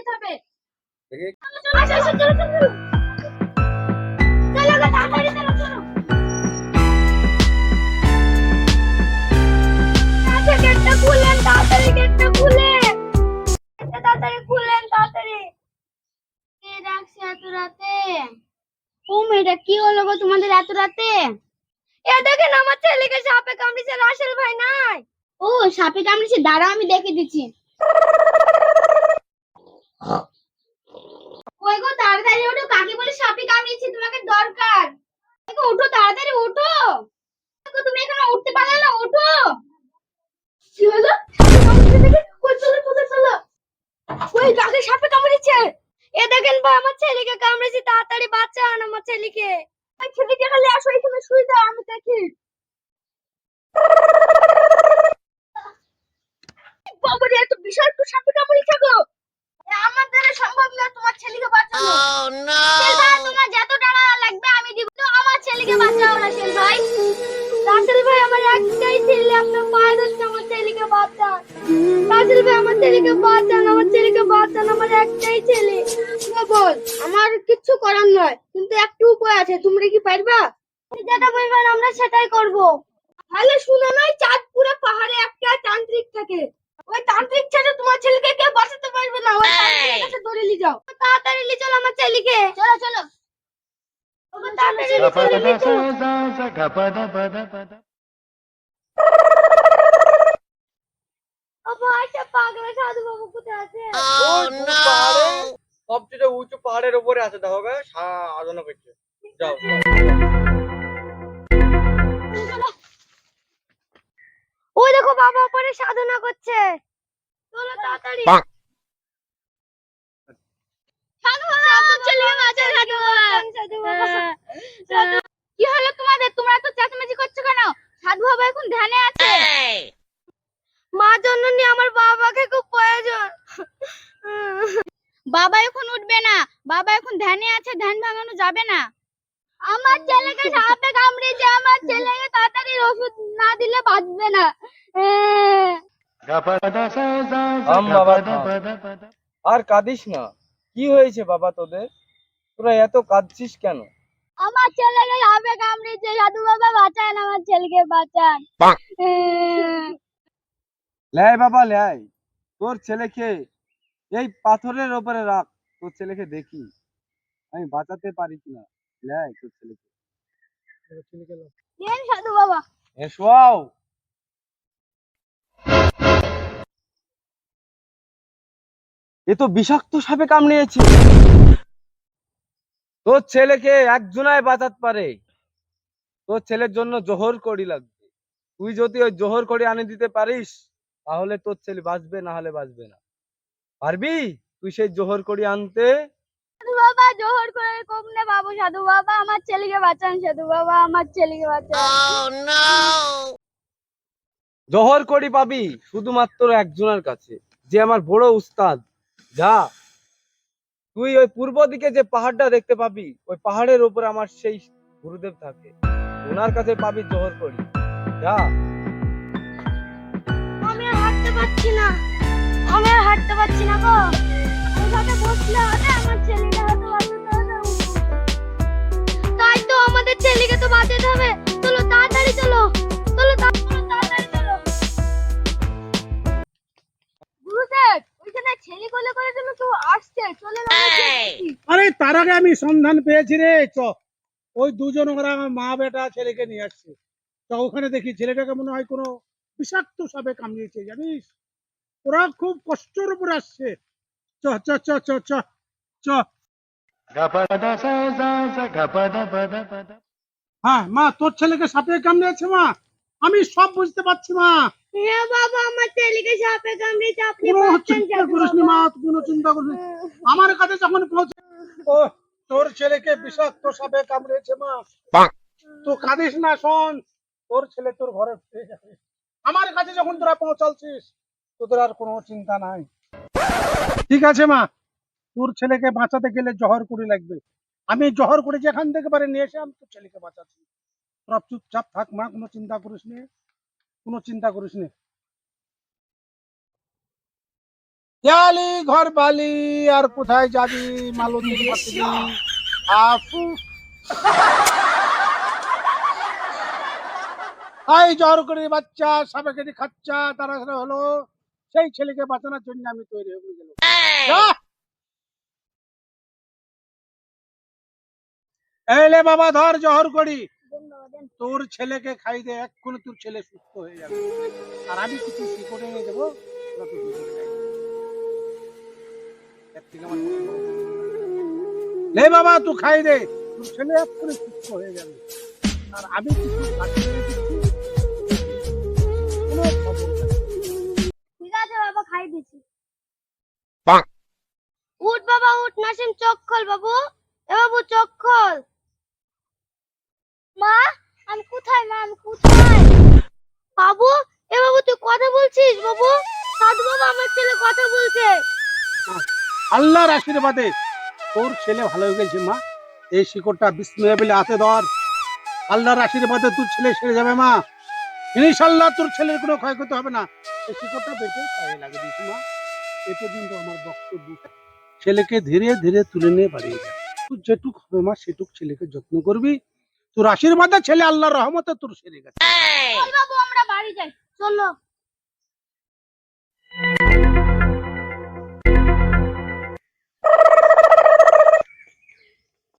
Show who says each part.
Speaker 1: চলো গো, তাড়াতাড়ি খুলেন, তাড়াতাড়ি গেটটা খুলেন। তাড়াতাড়ি খুলেন, তাড়াতাড়ি। কে ডাকছে এত রাতে? ও মেয়েটা কি হলো গো তোমাদের এত রাতে? এ দেখেন আমার ছেলেকে সাপে কামড়েছে রাসেল ভাই নাই। ও সাপে কামড়েছে দাঁড়াও আমি দেখে দিচ্ছি। ওই গো, তাড়াতাড়ি ওঠো, কাকে বলে সাপে কামড়েছে, তোমাকে দরকার। ওঠো, তাড়াতাড়ি ওঠো। তুমি এখানে উঠতে পারলে না, ওঠো। কি হলো? কই চলো কোথায় চলো। ওই কাকে সাপে কামড়েছে? এ দেখেন ভাই, আমার ছেলেকে কামড়েছে, তাড়াতাড়ি বাঁচান আমার ছেলেকে। ওই ছেলেকে খালি আসো, এখানে শুয়ে দাও, আমি দেখি। বাবারে, এত বিশাল সাপে কামড়েছে গো। আমার দ্বারা সম্ভব না তোমার ছেলেকে বাঁচানো। ভাই তোমার যত টাকা লাগবে আমি দিব। তো আমার ছেলেকে বাঁচাও না শেল ভাই রাসেল ভাই আমার একটাই ছেলে আপনার পায়ে ধরছে আমার ছেলেকে বাঁচান। রাসেল ভাই আমার ছেলেকে বাঁচান আমার ছেলেকে বাঁচান আমার একটাই ছেলে। বল আমার কিচ্ছু করার নয় কিন্তু একটু উপায় আছে তোমরা কি পারবা? যেটা বলবেন আমরা সেটাই করব। তাহলে শুনে নয় চাঁদপুরে পাহাড়ে একটা তান্ত্রিক থাকে। ওই তান্ত্রিক ছাড়া তোমার ছেলেকে কেউ বাঁচাতে
Speaker 2: পাহাড়ে? সবচেয়ে উঁচু পাহাড়ের উপরে আছে দেখো সাধনা করছে। যাও।
Speaker 1: ওই দেখো বাবা উপরে সাধনা করছে। চলো তাড়াতাড়ি সাধু বাবা চলে বাঁচা সাধু বাবা সাধু বাবা সাধু কি হলো তোমাদের? তোমরা তো চেঁচামেচি করছ কেন? সাধু বাবা এখন ধ্যানে আছে। মা জননী আমার বাবাকে খুব প্রয়োজন। বাবা এখন উঠবে না। বাবা এখন ধ্যানে আছে ধ্যান ভাঙানো যাবে না। আমার ছেলেকে সাপে কামড়েছে। আমার ছেলেকে তাড়াতাড়ি ওষুধ না দিলে বাঁচবে না।
Speaker 2: আর কাঁদিস না। কি হয়েছে বাবা তোদের? তোরা এত কাঁদছিস কেন?
Speaker 1: আমার ছেলেকে সাপে কামড়েছে সাধু বাবা বাঁচান আমার ছেলেকে বাঁচান।
Speaker 2: লাই বাবা লাই তোর ছেলেকে এই পাথরের ওপরে রাখ তোর ছেলেকে দেখি। আমি বাঁচাতে পারি কিনা? লাই তোর ছেলেকে।
Speaker 1: দেন সাধু বাবা।
Speaker 2: এ শোয়াও এ তো বিষাক্ত সাপে কামড়িয়েছে তোর ছেলেকে একজনায় বাঁচাতে পারে। তোর ছেলের জন্য জোহর করি লাগবে। তুই যদি ওই জোহর করি আনি দিতে পারিস তাহলে তোর ছেলে বাঁচবে না হলে বাঁচবে না। পারবি? তুই সেই জোহর করি আনতে।
Speaker 1: সাধু বাবা জোহর করে কম না বাবু সাধু বাবা আমার ছেলেকে বাঁচান সাধু বাবা আমার ছেলেকে বাঁচান।
Speaker 2: জোহর করি পাবি শুধুমাত্র একজনের কাছে। যে আমার বড় উস্তাদ। যা তুই ওই পূর্ব দিকে যে পাহাড়টা দেখতে পাবি, ওই পাহাড়ের উপর আমার সেই গুরুদেব থাকে। ওনার কাছে পাবি জোহর করি। যা।
Speaker 1: আমি আর হাঁটতে পারছি না। আমি আর হাঁটতে পারছি না গো। বসলে হবে আমার তাই তো আমাদের ছেলেকে তো বাঁচাতে হবে।
Speaker 3: আরে, তার আগে আমি সন্ধান পেয়েছি রে, চ। ওই দুজন ওরা আমার মা, বেটা, ছেলেকে নিয়ে আসছে। তো ওখানে দেখি ছেলেটাকে মনে হয় কোনো বিষাক্ত সাপে কামড়িয়েছে, জানিস? ওরা খুব কষ্টের উপর আসছে। চ চ চ চ চ চ। হ্যাঁ মা, তোর ছেলেকে সাপে কামড়িয়েছে, মা? আমি সব বুঝতে পারছি, মা।
Speaker 1: বাবা আমার সাপে কামড়েছে আপনি
Speaker 3: চিন্তা করিস নি মা কোনো চিন্তা করিস আমার কাছে যখন পৌঁছে ও তোর ছেলেকে বিষাক্ত সাপে কামড়েছে মা। তো কাঁদিস না শোন। তোর ছেলে তোর ঘরে ফিরে যাবে। আমার কাছে যখন তোরা পৌঁছালছিস তোদের আর কোনো চিন্তা নাই। ঠিক আছে মা তোর ছেলেকে বাঁচাতে গেলে জহর কুড়ি লাগবে। আমি জহর করে যেখান থেকে পারে নিয়ে এসে আমি তোর ছেলেকে বাঁচাচ্ছি। তোরা চুপচাপ থাক মা কোনো চিন্তা করিস নি। কোনো চিন্তা করিস নি। দেয়ালি ঘর বালি আর কোথায় যাবি মালতীর পাত্রী আফু। এই জ্বর করে বাচ্চা সাবে কেটে খাচ্চা তারা হলো। সেই ছেলেকে বাঁচানোর জন্য আমি তৈরি হয়ে গেল এলে বাবা ধর জহর করি। তোর ছেলেকে খাই দে এক্ষুনি তোর ছেলে সুস্থ হয়ে যাবে। আর আমি কিছু শিকড়ে এনে দেবো লে বাবা তুই খাই দে। তোর ছেলে এক্ষুনি সুস্থ হয়ে যাবে আর আমি কিছু।
Speaker 1: ঠিক আছে বাবা খাই দিছি। উঠ বাবা উঠ। নাসিম চোখ খোল বাবু। এ বাবু চোখ খোল। মা আমি কোথায় মা? আমি কোথায়? বাবু এ বাবু তুই কথা বলছিস বাবু? সাধু বাবা আমার ছেলে কথা বলছে।
Speaker 3: আল্লাহর আশীর্বাদে। তোর ছেলে ভালো হয়ে গেছে, মা। এই শিকড়টা বিস্ময় বলে হাতে ধর। আল্লাহর আশীর্বাদে তোর ছেলে সেরে যাবে, মা। ইনশাল্লাহ তোর ছেলের কোনো ক্ষয়ক্ষতি হবে না। এই শিকড়টা বেঁচে পায়ে লাগে দিস মা। এ পর্যন্ত আমার বক্তব্য। ছেলেকে ধীরে ধীরে তুলে নিয়ে বাড়িয়ে যা। তোর যেটুক হবে, মা, সেটুক ছেলেকে যত্ন করবি। তোর আশীর্বাদে ছেলে আল্লাহর রহমতে তোর সেরে গেছে।
Speaker 1: বাবু, আমরা বাড়ি যাই। চলো।